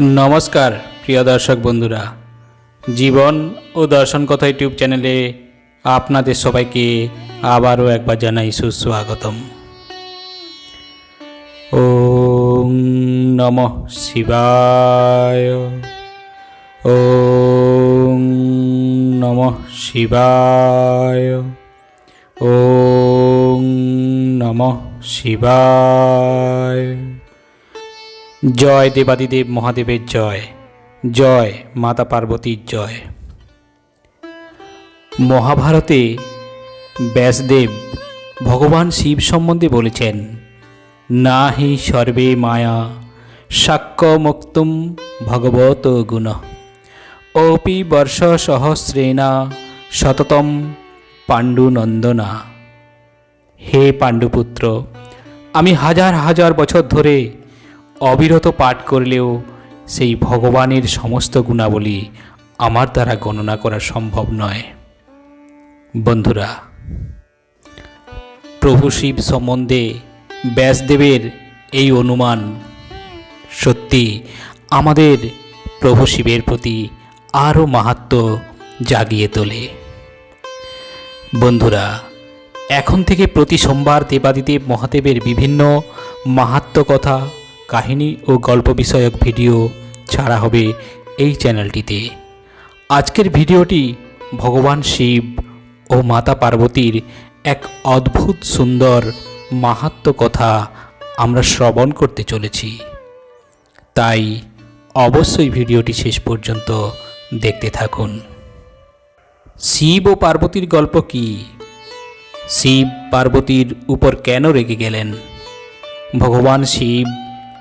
নমস্কার, প্রিয় দর্শক বন্ধুরা। জীবন ও দর্শন কথা ইউটিউব চ্যানেলে আপনাদের সবাইকে আবারও একবার জানাই সুস্বাগতম। ওম নম শিবায়। ওম নম শিবায়। ওম নম শিবায়। জয় দেবাদিদেব মহাদেবের জয় জয় মাতা পার্বতীর জয়। মহাভারতে ব্যাসদেব ভগবান শিব সম্বন্ধে বলেছেন, না হি সর্বে মায়া শাক্য মুক্তুম ভগবত গুণ। অপি বর্ষ সহস্রেণা শততম পাণ্ডুনন্দনা। হে পাণ্ডুপুত্র, আমি হাজার হাজার বছর ধরে অবিরত পাঠ করলেও সেই ভগবানের সমস্ত গুণাবলী আমার দ্বারা গণনা করা সম্ভব নয়। বন্ধুরা, প্রভু শিব সম্বন্ধে ব্যাসদেবের এই অনুমান সত্যি আমাদের প্রভু শিবের প্রতি আরও মাহাত্ম জাগিয়ে তোলে। বন্ধুরা, এখন থেকে প্রতি সোমবার দেবাদিদেব মহাদেবের বিভিন্ন মাহাত্ম কথা কাহিনী ও গল্প বিষয়ক ভিডিও ছাড়া হবে এই চ্যানেলটিতে। আজকের ভিডিওটি ভগবান শিব ও মাতা পার্বতীর এক অদ্ভুত সুন্দর মাহাত্ম কথা আমরা শ্রবণ করতে চলেছি। তাই অবশ্যই ভিডিওটি শেষ পর্যন্ত দেখতে থাকুন। শিব ও পার্বতীর গল্প কি? শিব পার্বতীর উপর কেন রেগে গেলেন? ভগবান শিব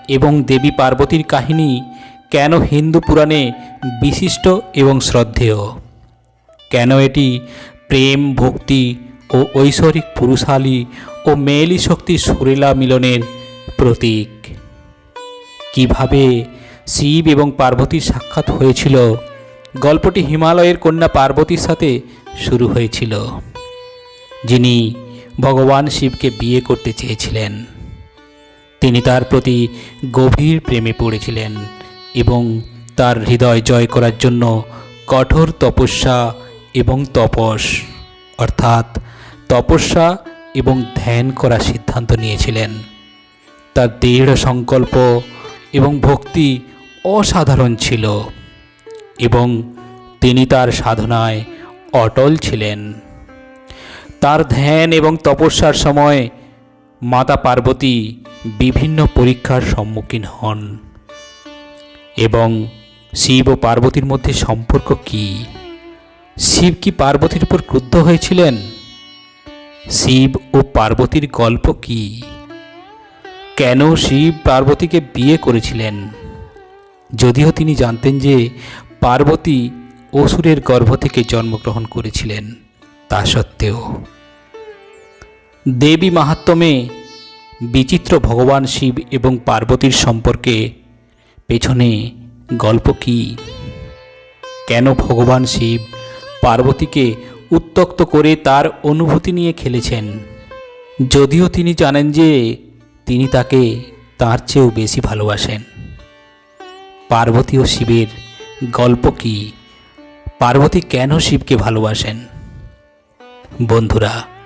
এবং দেবী পার্বতীর কাহিনী কেন হিন্দু পুরাণে বিশিষ্ট এবং শ্রদ্ধেয়? কেন এটি প্রেম, ভক্তি ও ঐশ্বরিক পুরুষালী ও মেয়েলি শক্তির সুরেলা মিলনের প্রতীক? কীভাবে শিব এবং পার্বতীর সাক্ষাৎ হয়েছিল? গল্পটি হিমালয়ের কন্যা পার্বতীর সাথে শুরু হয়েছিল, যিনি ভগবান শিবকে বিয়ে করতে চেয়েছিলেন। তিনি তার প্রতি গভীর প্রেমে পড়েছিলেন এবং তার হৃদয় জয় করার জন্য কঠোর তপস্যা এবং তপস, অর্থাৎ তপস্যা এবং ধ্যান করার সিদ্ধান্ত নিয়েছিলেন। তার দৃঢ় সংকল্প এবং ভক্তি অসাধারণ ছিল এবং তিনি তার সাধনায় অটল ছিলেন। তার ধ্যান এবং তপস্যার সময় মাতা পার্বতী বিভিন্ন পরীক্ষার সম্মুখীন হন। এবং শিব ও পার্বতীর মধ্যে সম্পর্ক কি? শিব কি পার্বতীর উপর ক্রুদ্ধ হয়েছিলেন? শিব ও পার্বতীর গল্প কি? কেন শিব পার্বতীকে বিয়ে করেছিলেন? যদিও তিনি জানতেন যে পার্বতী অসুরের গর্ভ থেকে জন্মগ্রহণ করেছিলেন, তা সত্ত্বেও। দেবী মাহাত্ম্যে বিচিত্র ভগবান শিব এবং পার্বতীর সম্পর্কে পেছনে গল্প কি? কেন ভগবান শিব পার্বতীকে উত্তক্ত করে তার অনুভূতি নিয়ে খেলেছেন? যদিও তিনি জানেন যে তিনি তাকে তার চেয়েও বেশি ভালোবাসেন। পার্বতী ও শিবের গল্প কি? পার্বতী কেন শিবকে ভালোবাসেন? বন্ধুরা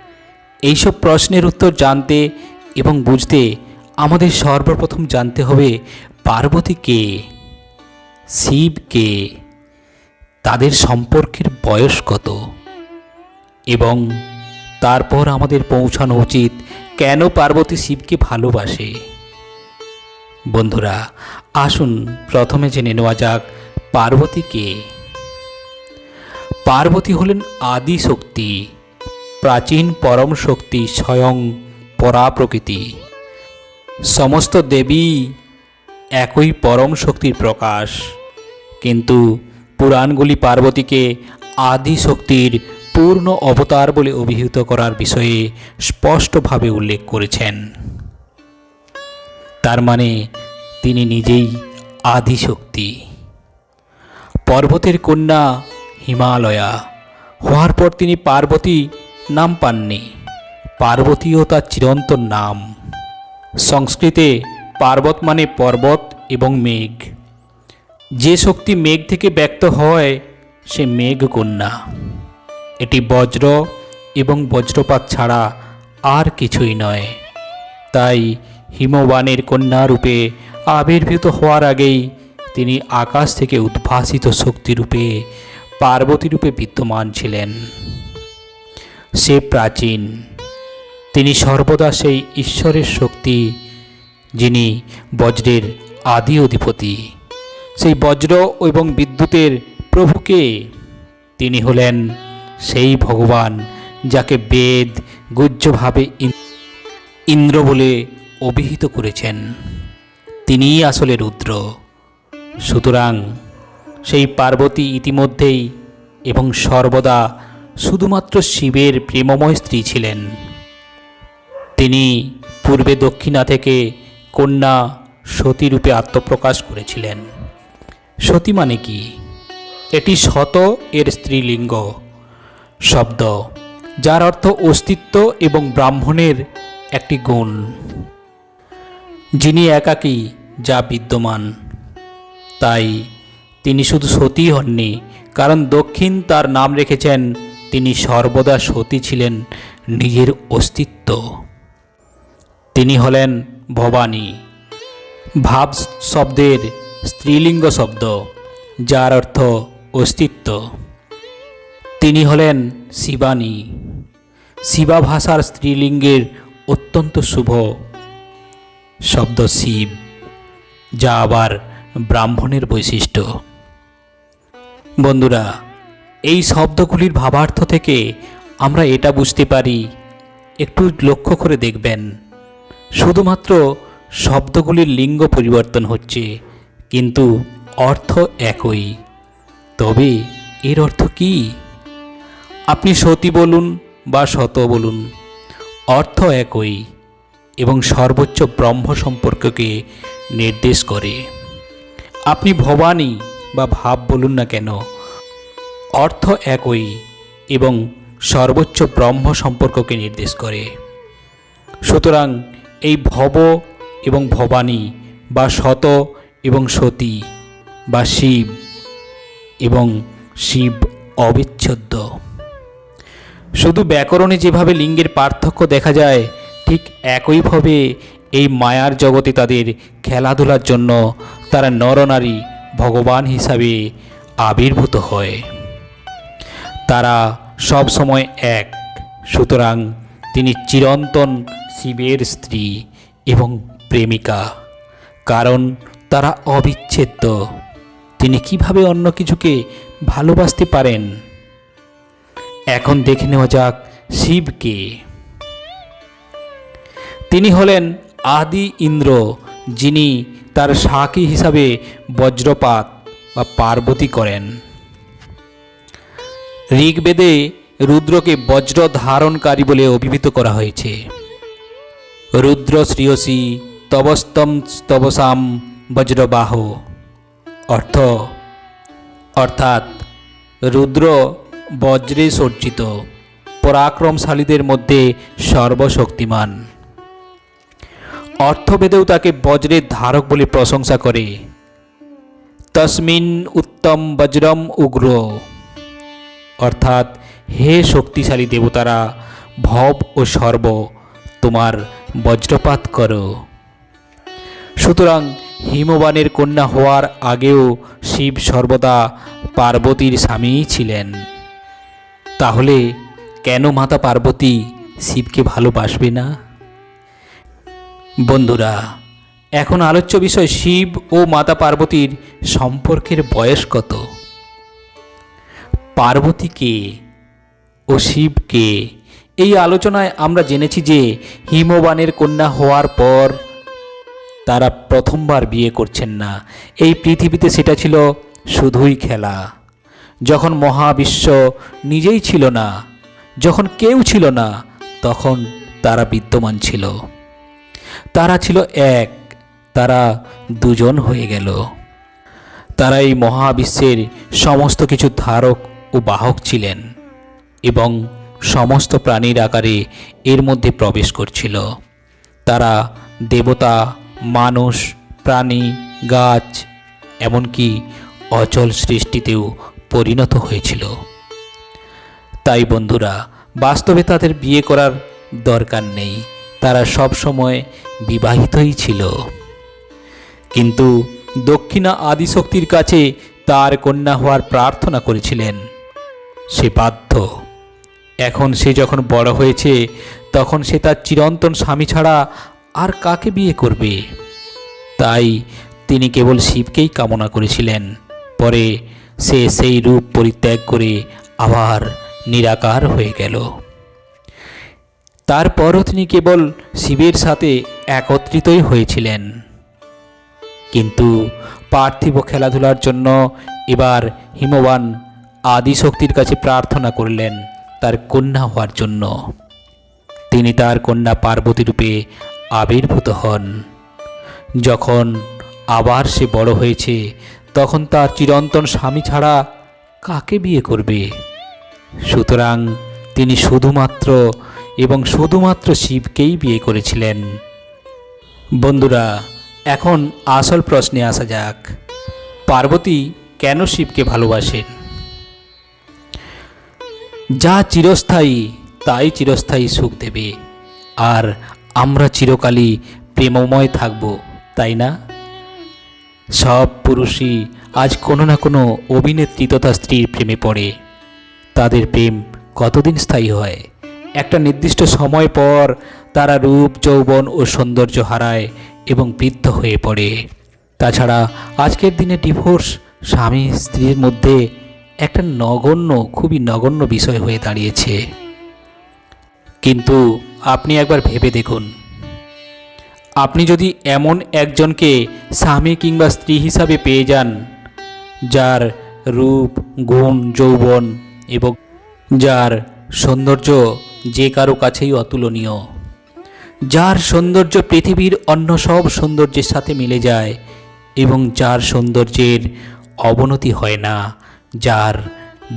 এইসব প্রশ্নের উত্তর জানতে এবং বুঝতে আমাদের সর্বপ্রথম জানতে হবে পার্বতী কে? শিব কে? তাদের সম্পর্কের বয়স কত? এবং তারপর আমাদের পৌঁছানো উচিত কেন পার্বতী শিবকে ভালোবাসে? বন্ধুরা, আসুন প্রথমে জেনে নেওয়া যাক পার্বতী কে। পার্বতী হলেন আদি শক্তি প্রাচীন পরম শক্তি স্বয়ং পরা প্রকৃতি সমস্ত দেবী একই পরম শক্তির প্রকাশ। কিন্তু পুরাণগুলি পার্বতীকে আদি শক্তির পূর্ণ অবতার বলে অভিহিত করার বিষয়ে স্পষ্টভাবে উল্লেখ করেছেন। তার মানে তিনি নিজেই আদি শক্তি। পর্বতের কন্যা হিমালয়া, হওয়ার পর তিনি পার্বতী নাম পাননি। পার্বতীও তার চিরন্তন নাম। সংস্কৃতে পার্বত মানে পর্বত এবং মেঘ। যে শক্তি মেঘ থেকে ব্যক্ত হয়, সে মেঘ কন্যা। এটি বজ্র এবং বজ্রপাত ছাড়া আর কিছুই নয়। তাই হিমবানের কন্যা রূপে আবির্ভূত হওয়ার আগেই তিনি আকাশ থেকে উদ্ভাসিত শক্তিরূপে পার্বতী রূপে বিদ্যমান ছিলেন। সে প্রাচীন। তিনি সর্বদা সেই ঈশ্বরের শক্তি, যিনি বজ্রের আদি অধিপতি। সেই বজ্র এবং বিদ্যুতের প্রভুকে তিনি হলেন সেই ভগবান যাকে বেদ ইন- ইন্দ্র বলে অভিহিত করেছেন। তিনিই আসলে রুদ্র। সুতরাং সেই পার্বতী ইতিমধ্যেই এবং সর্বদা শুধুমাত্র শিবের প্রেমময় স্ত্রী ছিলেন। তিনি পূর্বে দক্ষিণা থেকে কন্যা সতীরূপে আত্মপ্রকাশ করেছিলেন। সতী মানে কি? এটি শত এর স্ত্রীলিঙ্গ। শব্দ, যার অর্থ অস্তিত্ব এবং ব্রাহ্মণের একটি গুণ। যিনি একাকী, যা বিদ্যমান। তাই তিনি শুধু সতী হননি, কারণ দক্ষিণ তার নাম রেখেছেন তিনি সর্বদা সতী ছিলেন নিজের অস্তিত্ব। তিনি হলেন ভবানী। ভাব শব্দের স্ত্রীলিঙ্গ শব্দ, যার অর্থ অস্তিত্ব। তিনি হলেন শিবানী। শিবা ভাষার স্ত্রীলিঙ্গের অত্যন্ত শুভ শব্দ শিব, যা আবার ব্রাহ্মণের বৈশিষ্ট্য। বন্ধুরা এই শব্দগুলির ভাবার্থ থেকে আমরা এটা বুঝতে পারি। একটু লক্ষ্য করে দেখবেন। শুধুমাত্র শব্দগুলির লিঙ্গ পরিবর্তন হচ্ছে, কিন্তু অর্থ একই। তবে এর অর্থ কি? আপনি সতী বলুন বা শত বলুন, অর্থ একই এবং সর্বোচ্চ ব্রহ্ম সম্পর্ককে নির্দেশ করে। আপনি ভবানী বা ভাব বলুন না কেন অর্থ একই এবং সর্বোচ্চ ব্রহ্ম সম্পর্ককে নির্দেশ করে। সুতরাং এই ভব এবং ভবানী বা শত এবং সতী বা শিব এবং শিব অবিচ্ছেদ্য। শুধু ব্যাকরণে যেভাবে লিঙ্গের পার্থক্য দেখা যায়, ঠিক একইভাবে এই মায়ার জগতে তাদের খেলাধুলার জন্য তারা নরনারী ভগবান হিসাবে আবির্ভূত হয়। তারা সব সময় এক। সুতরাং তিনি চিরন্তন শিবের স্ত্রী এবং প্রেমিকা। কারণ তারা অবিচ্ছেদ্য। তিনি কীভাবে অন্য কিছুকে ভালোবাসতে পারেন? এখন দেখে নেওয়া যাক শিবকে। তিনি হলেন আদি ইন্দ্র, যিনি তার সাক্ষী হিসাবে বজ্রপাত বা পার্বতী করেন। ঋগ্বেদে রুদ্রকে বজ্র ধারণকারী বলে অভিহিত করা হয়েছে। রুদ্র শ্রেয়সী তবস্তম তবসাম বজ্রবাহ। অর্থ, অর্থাৎ রুদ্র বজ্রে সজ্জিত, পরাক্রমশালীদের মধ্যে সর্বশক্তিমান। অর্থবেদেও তাকে বজ্রের ধারক বলে প্রশংসা করে। তসমিন উত্তম বজ্রম উগ্র। অর্থাৎ হে শক্তিশালী দেবতারা, ভব ও সর্ব, তোমার বজ্রপাত করো। সুতরাং হিমবানের কন্যা হওয়ার আগেও শিব সর্বদা পার্বতীর স্বামীই ছিলেন। তাহলে কেন মাতা পার্বতী শিবকে ভালোবাসবে না? বন্ধুরা, এখন আলোচ্য বিষয় শিব ও মাতা পার্বতীর সম্পর্কের বয়স কত? পার্বতীকে ও শিবকে। এই আলোচনায় আমরা জেনেছি যে হিমবানের কন্যা হওয়ার পর তারা প্রথমবার বিয়ে করছেন না। এই পৃথিবীতে সেটা ছিল শুধুই খেলা। যখন মহাবিশ্ব নিজেই ছিল না, যখন কেউ ছিল না, তখন তারা বিদ্যমান ছিল। তারা ছিল এক, তারা দুজন হয়ে গেল। তারা এই মহাবিশ্বের সমস্ত কিছু ধারক ও বাহক ছিলেন এবং সমস্ত প্রাণীর আকারে এর মধ্যে প্রবেশ করছিল। তারা দেবতা, মানুষ, প্রাণী, গাছ, এমনকি অচল সৃষ্টিতেও পরিণত হয়েছিল। তাই বন্ধুরা, বাস্তবে তাদের বিয়ে করার দরকার নেই। তারা সব সময় বিবাহিতই ছিল। কিন্তু দক্ষিণা আদিশক্তির কাছে তার কন্যা হওয়ার প্রার্থনা করেছিলেন। সে বাধ্য। এখন সে যখন বড় হয়েছে, তখন সে তার চিরন্তন স্বামী ছাড়া আর কাকে বিয়ে করবে? তাই তিনি কেবল শিবকেই কামনা করেছিলেন। পরে সে সেই রূপ পরিত্যাগ করে আবার নিরাকার হয়ে গেল। তারপরও তিনি কেবল শিবের সাথে একত্রিতই হয়েছিলেন। কিন্তু পার্থিব খেলাধুলার জন্য এবার হিমবান আদিশক্তির কাছে প্রার্থনা করলেন তার কন্যা হওয়ার জন্য। তিনি তার কন্যা পার্বতী রূপে আবির্ভূত হন। যখন আবার সে বড় হয়েছে, তখন তার চিরন্তন স্বামী ছাড়া কাকে বিয়ে করবে? সুতরাং তিনি শুধুমাত্র এবং শুধুমাত্র শিবকেই বিয়ে করেছিলেন। বন্ধুরা, এখন আসল প্রশ্নে আসা যাক। পার্বতী কেন শিবকে ভালোবাসেন? যা চিরস্থায়ী, তাই চিরস্থায়ী সুখ দেবে। আর আমরা চিরকালই প্রেমময় থাকব, তাই না? সব পুরুষই আজ কোনো না কোনো অভিনেত্রী তথা স্ত্রীর প্রেমে পড়ে। তাদের প্রেম কতদিন স্থায়ী হয়? একটা নির্দিষ্ট সময় পর তারা রূপ, যৌবন ও সৌন্দর্য হারায় এবং বৃদ্ধ হয়ে পড়ে। তাছাড়া আজকের দিনে ডিভোর্স, স্বামী, স্ত্রীর মধ্যে একটা নগণ্য, খুবই নগণ্য বিষয় হয়ে দাঁড়িয়েছে। কিন্তু আপনি একবার ভেবে দেখুন। আপনি যদি এমন একজনকে স্বামী কিংবা স্ত্রী হিসাবে পেয়ে যান, যার রূপ, গুণ, যৌবন এবং যার সৌন্দর্য যে কারও কাছেই অতুলনীয়, যার সৌন্দর্য পৃথিবীর অন্য সব সৌন্দর্যের সাথে মিলে যায় এবং যার সৌন্দর্যের অবনতি হয় না। যার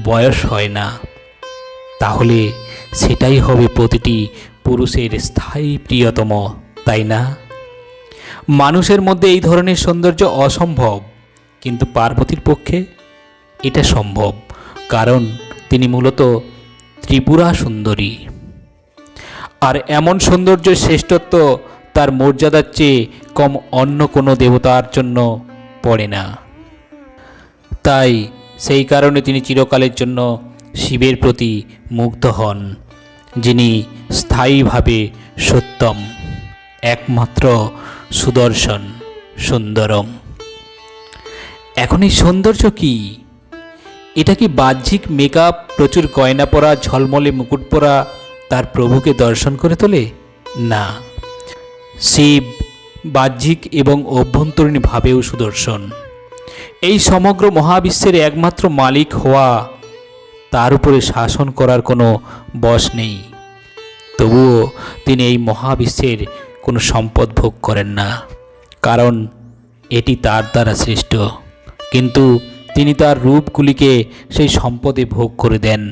বয়স হয় না। তাহলে সেটাই হবে প্রতিটি পুরুষের স্থায়ী প্রিয়তম, তাই না? মানুষের মধ্যে এই ধরনের সৌন্দর্য অসম্ভব, কিন্তু পার্বতীর পক্ষে এটা সম্ভব, কারণ তিনি মূলত ত্রিপুরা সুন্দরী। আর এমন সৌন্দর্যের শ্রেষ্ঠত্ব তার মর্যাদার চেয়ে কম অন্য কোনো দেবতার জন্য পড়ে না। তাই সেই কারণে তিনি চিরকালের জন্য শিবের প্রতি মুগ্ধ হন, যিনি স্থায়ীভাবে সত্যম, একমাত্র সুদর্শন সুন্দরম। এখন এই সৌন্দর্য কি? এটা কি বাহ্যিক মেকআপ, প্রচুর গয়না পরা, ঝলমলে মুকুট পরা, তার প্রভুকে দর্শন করে তোলে? না। শিব বাহ্যিক এবং অভ্যন্তরীণভাবেও সুদর্শন। এই সমগ্র মহাবিশ্বের একমাত্র মালিক হওয়া, তার উপরে শাসন করার কোনো বশ নেই। তবুও তিনি এই মহাবিশ্বের কোনো সম্পদ ভোগ করেন না, কারণ এটি তার দ্বারা সৃষ্ট। কিন্তু তিনি তার রূপগুলিকে সেই সম্পদে ভোগ করে দেন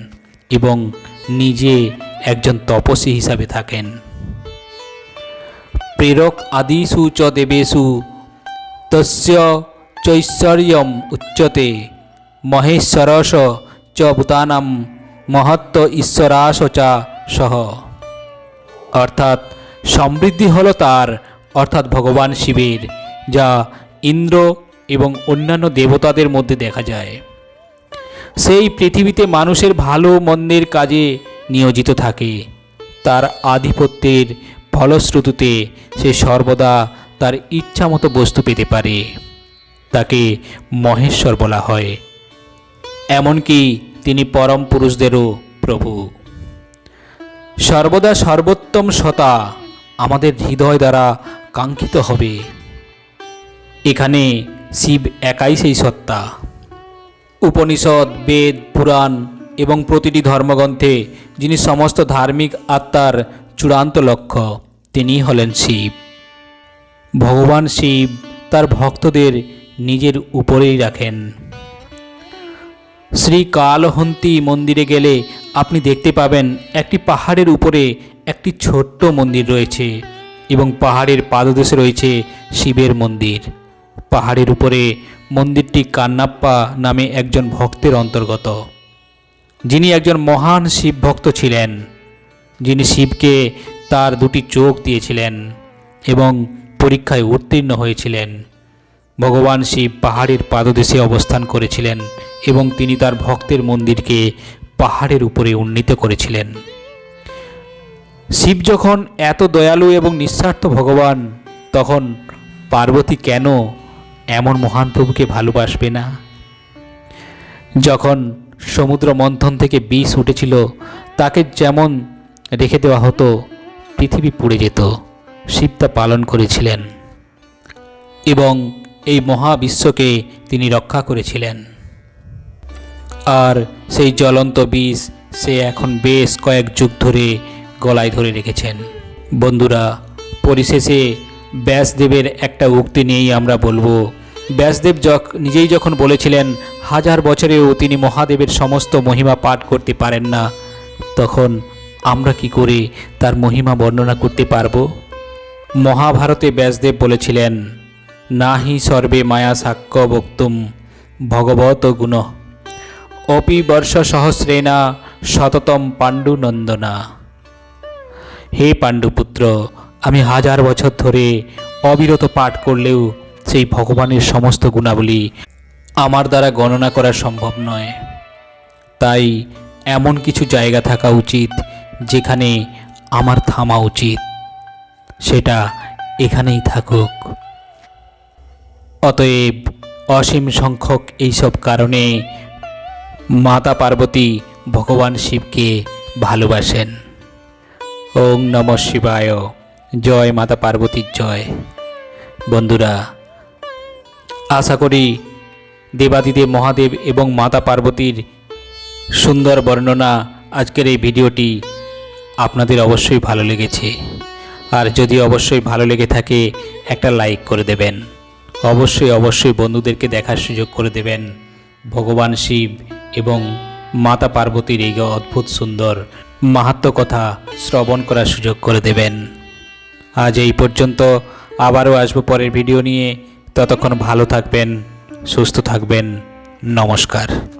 এবং নিজে একজন তপস্বী হিসাবে থাকেন। প্রেরক আদিষু চ দেবেষু তস্য চৈশ্বর্যম উচ্যতে মহেশ্বরস চ ভূতানাম মহত্ব ঈশ্বরাস চা সহ। অর্থাৎ সমৃদ্ধি হল তার, অর্থাৎ ভগবান শিবের, যা ইন্দ্র এবং অন্যান্য দেবতাদের মধ্যে দেখা যায়। সেই পৃথিবীতে মানুষের ভালো মন্দের কাজে নিয়োজিত থাকে। তার আধিপত্যের ফলশ্রুতিতে সে সর্বদা তার ইচ্ছামতো বস্তু পেতে পারে। তাকে মহেশ্বর বলা হয়। এমনকি তিনি পরম পুরুষদেরও প্রভু। সর্বদা সর্বোত্তম সতা আমাদের হৃদয় দ্বারা কাঙ্ক্ষিত হবে। এখানে শিব একাই সেই সত্তা। উপনিষদ, বেদ, পুরাণ এবং প্রতিটি ধর্মগ্রন্থে যিনি সমস্ত ধার্মিক আত্মার চূড়ান্ত লক্ষ্য তিনি হলেন শিব। ভগবান শিব তার ভক্তদের নিজের উপরেই রাখেন। শ্রী কালহন্তি মন্দিরে গেলে আপনি দেখতে পাবেন একটি পাহাড়ের উপরে একটি ছোট্ট মন্দির রয়েছে এবং পাহাড়ের পাদদেশে রয়েছে শিবের মন্দির। পাহাড়ের উপরে মন্দিরটি কান্নাপ্পা নামে একজন ভক্তের অন্তর্গত। যিনি একজন মহান শিব ভক্ত ছিলেন। যিনি শিবকে তার দুটি চোখ দিয়েছিলেন এবং পরীক্ষায় উত্তীর্ণ হয়েছিলেন। ভগবান শিব পাহাড়ের পাদদেশে অবস্থান করেছিলেন এবং তিনি তার ভক্তের মন্দিরকে পাহাড়ের উপরে উন্নীত করেছিলেন। শিব যখন এত দয়ালু এবং নিঃস্বার্থ ভগবান, তখন পার্বতী কেন এমন মহান প্রভুকে ভালোবাসবে না? যখন সমুদ্র মন্থন থেকে বিষ উঠেছিল, তাকে যেমন রেখে দেওয়া হতো, পৃথিবী পুড়ে যেত। শিব তা পালন করেছিলেন এবং এই মহাবিশ্বকে তিনি রক্ষা করেছিলেন। আর সেই জ্বলন্ত বিষ সে এখন বেশ কয়েক যুগ ধরে গলায় ধরে রেখেছেন। বন্ধুরা, পরিশেষে ব্যাসদেবের একটা উক্তি নিয়েই আমরা বলব। ব্যাসদেব যখ নিজেই যখন বলেছিলেন, হাজার বছরেও তিনি মহাদেবের সমস্ত মহিমা পাঠ করতে পারেন না তখন আমরা কি করে তার মহিমা বর্ণনা করতে পারব? মহাভারতে ব্যাসদেব বলেছিলেন নাহি সর্বে মায়া সাক্ষ্য বক্তুম ভগবত গুণ। অপি বর্ষ সহস্রেনা শততম পাণ্ডুনন্দনা হে পাণ্ডুপুত্র, আমি হাজার বছর ধরে অবিরত পাঠ করলেও সেই ভগবানের সমস্ত গুণাবলী আমার দ্বারা গণনা করা সম্ভব নয়। তাই এমন কিছু জায়গা থাকা উচিত যেখানে আমার থামা উচিত। সেটা এখানেই থাকুক। অতএব অসীম সংখ্যক এইসব কারণে মাতা পার্বতী ভগবান শিবকে ভালোবাসেন। ওং নম শিবায়। জয় মাতা পার্বতীর জয়। বন্ধুরা, আশা করি দেবাদিদেব মহাদেব এবং মাতা পার্বতীর সুন্দর বর্ণনা আজকের এই ভিডিওটি আপনাদের অবশ্যই ভালো লেগেছে। আর যদি অবশ্যই ভালো লেগে থাকে, একটা লাইক করে দেবেন। অবশ্যই অবশ্যই বন্ধুদেরকে দেখার সুযোগ করে দেবেন। ভগবান শিব এবং মাতা পার্বতীর এই অদ্ভুত সুন্দর মাহাত্ম কথা শ্রবণ করার সুযোগ করে দেবেন। আজ এই পর্যন্ত আবারও আসব পরের ভিডিও নিয়ে। ততক্ষণ ভালো থাকবেন, সুস্থ থাকবেন। নমস্কার।